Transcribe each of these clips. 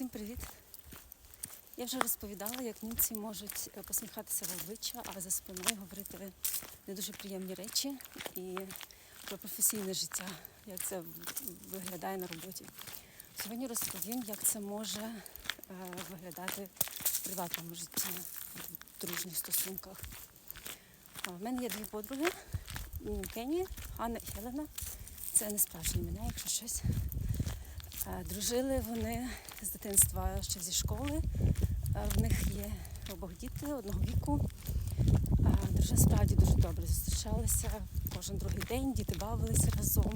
Всім привіт! Я вже розповідала, як німці можуть е, посміхатися в обличчя, а за спиною говорити не дуже приємні речі і про професійне життя, як це виглядає на роботі. Сьогодні розповім, як це може е, виглядати в приватному житті, в дружніх стосунках. В мене є дві подруги м, Кені, Анна і Хелена. Це не справжні імена, якщо щось. Е, Дружили вони з дитинства ще зі школи. Е, В них є обох діти одного віку. Е, справді дуже добре зустрічалися кожен другий день, діти бавилися разом,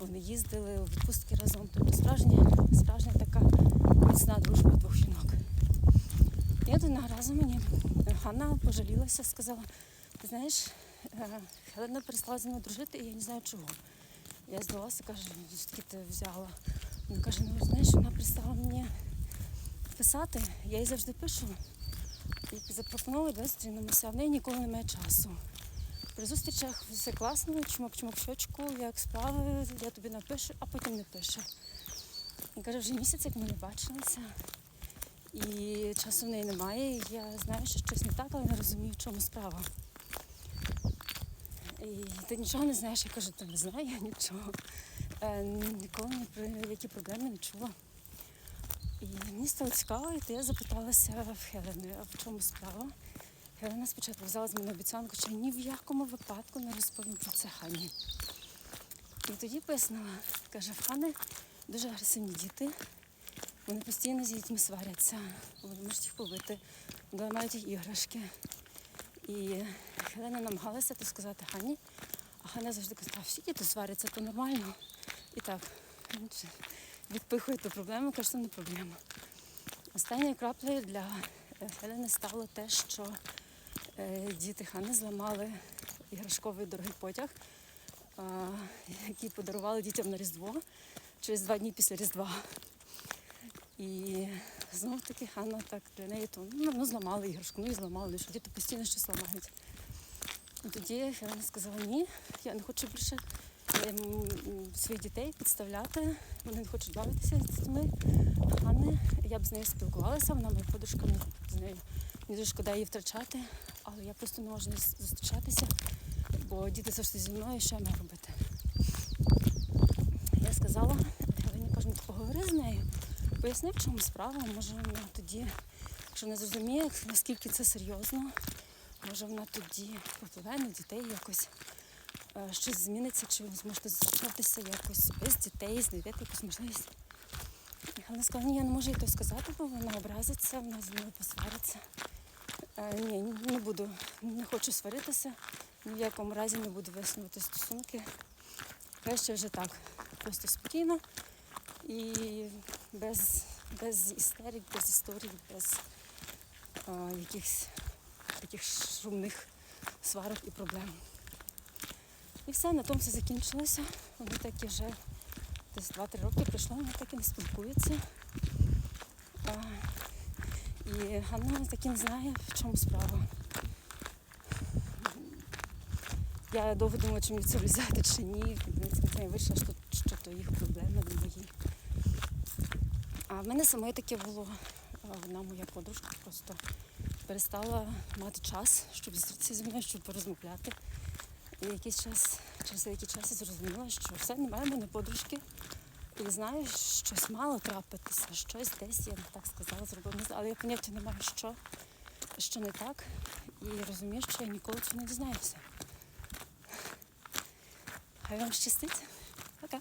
вони їздили у відпустки разом. Тобто справжня, справжня така міцна дружба двох жінок. І одного разу мені Ганна пожалілася, сказала, ти знаєш, Хелена перестала зі мною дружити, і я не знаю чого. Я здалася, каже, звідки ти взяла? Вона каже, ну знаєш, вона перестала мені писати, я їй завжди пишу. І запропонувала, давай зустрінемося, а в неї ніколи немає часу. При зустрічах все класно, чмок-чмок щочку, як справи, я тобі напишу, а потім не пише. І каже, вже місяць, як ми не бачилися. І часу в неї немає. І я знаю, що щось не так, але не розумію, в чому справа. І ти нічого не знаєш, я кажу, ти не знаю я нічого. Е, ніколи не про які проблеми не чула. І мені стало цікаво, і то я запиталася в Хелени, а в чому справа. Хелена спочатку взяла з мене обіцянку, що ні в якому випадку не розповім про це Хані. І тоді пояснила, каже, в Хани дуже агресивні діти. Вони постійно з дітьми сваряться, вони можуть їх побити, вони ламають їх іграшки. І Хелена намагалася то сказати Хані, а Ханя завжди казала, всі діти сваряться, то нормально. І так, відпихує ту проблему, каже, що не проблема. Останньою краплею для е, Хелени стало те, що е, діти Хани зламали іграшковий дорогий потяг, який подарували дітям на Різдво через два дні після Різдва. І знову таки Ханна так для неї то ну, ну зламали іграшку, ну і зламали, що діти постійно щось ламають. І тоді Хелена сказала, ні, я не хочу більше ем, своїх дітей підставляти, вони не хочуть бавитися з дітьми. Ганни, я б з нею спілкувалася, вона моя подружка, мені з нею мені дуже шкода її втрачати, але я просто не можу зустрічатися, бо діти завжди зі мною, що я маю робити. Я сказала, Хелені кажу, ну поговори з нею, поясни, в чому справа, може вона тоді, якщо не зрозуміє, наскільки це серйозно, може вона тоді попливе на дітей якось е, щось зміниться, чи ви зможете зустрітися якось без дітей, знайдете якусь можливість. Вона сказала, ні, я не можу їй то сказати, бо вона образиться, вона зі мною посвариться. Е, ні, не буду, не хочу сваритися, ні в якому разі не буду вияснювати стосунки. Краще вже так, просто спокійно і без, без істерик, без історій, без е, якихось таких шумних сварок і проблем. І все, на тому все закінчилося. Вони так і вже десь 2-3 роки пройшло, вони так і не спілкуються. А, і Ганна так і не знає, в чому справа. Я довго думала, чи мені це взяти, чи ні. Я вийшла, що, що то їх проблеми, не мої. А в мене самої таке було. Вона моя подружка просто перестала мати час, щоб зустрітися зі мною, щоб порозмовляти. І якийсь час, через деякий час я зрозуміла, що все, немає в мене подружки. І знаю, щось мало трапитися, щось десь я не так сказала, зробила. Але я поняття не маю, що, що не так. І розумію, що я ніколи цього не дізнаюся. Хай вам щастить. Пока.